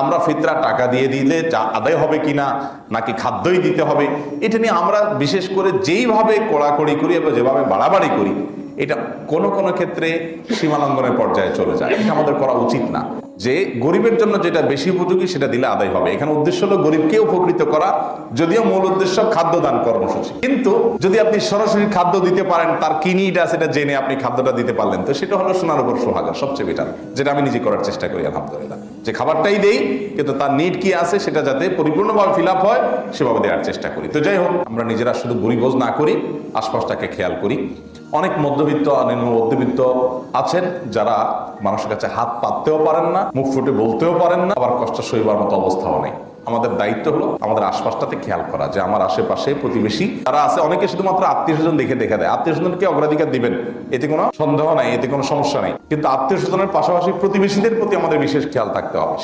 আমরা ফিতরা টাকা দিয়ে দিলে যা আদায় হবে কিনা, নাকি খাদ্যই দিতে হবে, এটা নিয়ে আমরা বিশেষ করে যেইভাবে কড়াকড়ি করি এবং যেভাবে বাড়াবাড়ি করি এটা কোনো কোনো ক্ষেত্রে সীমালঙ্ঘনের পর্যায়ে চলে যায়। এটা আমাদের করা উচিত না। যে গরিবের জন্য যেটা বেশি উপযোগী সেটা দিলে আদায় হবে। এখানে উদ্দেশ্য হলো গরিবকে উপকৃত করা, যদিও মূল উদ্দেশ্য খাদ্য দান কর্মসূচি। কিন্তু যদি আপনি সরাসরি খাদ্য দিতে পারেন, তার কি নিড আছে সেটা জেনে আপনি খাদ্যটা দিতে পারলেন, তো সেটা হলো সোনার উপর সোহাগা, সবচেয়ে বেটার যেটা আমি নিজে করার চেষ্টা করি, আলহামদুলিল্লাহ। যে খাবারটাই দেই, কিন্তু তার নিড কি আছে সেটা যাতে পরিপূর্ণভাবে ফিল হয়, সেভাবে দেওয়ার চেষ্টা করি। তো যাই হোক, আমরা নিজেরা শুধু গরিবোজ না করি, আশপাশটাকে খেয়াল করি। অনেক মধ্যবিত্ত নিম্ন মধ্যবিত্ত আছেন যারা মানুষের কাছে হাত পাততেও পারেন না, মুখ ফুটে বলতেও পারেন না, আবার কষ্ট সইবার মতো অবস্থাও নেই। আমাদের দায়িত্ব হলো আমাদের আশপাশটাতে খেয়াল করা যে আমার আশেপাশে প্রতিবেশী তারা আছে, অনেকে শুধুমাত্র আত্মীয় স্বজন দেখে দেখে দেয়। আত্মীয় স্বজনকে অগ্রাধিকার দিবেন, এতে কোনো সন্দেহ নাই, এতে কোনো সমস্যা নেই। কিন্তু আত্মীয় স্বজনের পাশাপাশি প্রতিবেশীদের প্রতি আমাদের বিশেষ খেয়াল থাকতে হবে।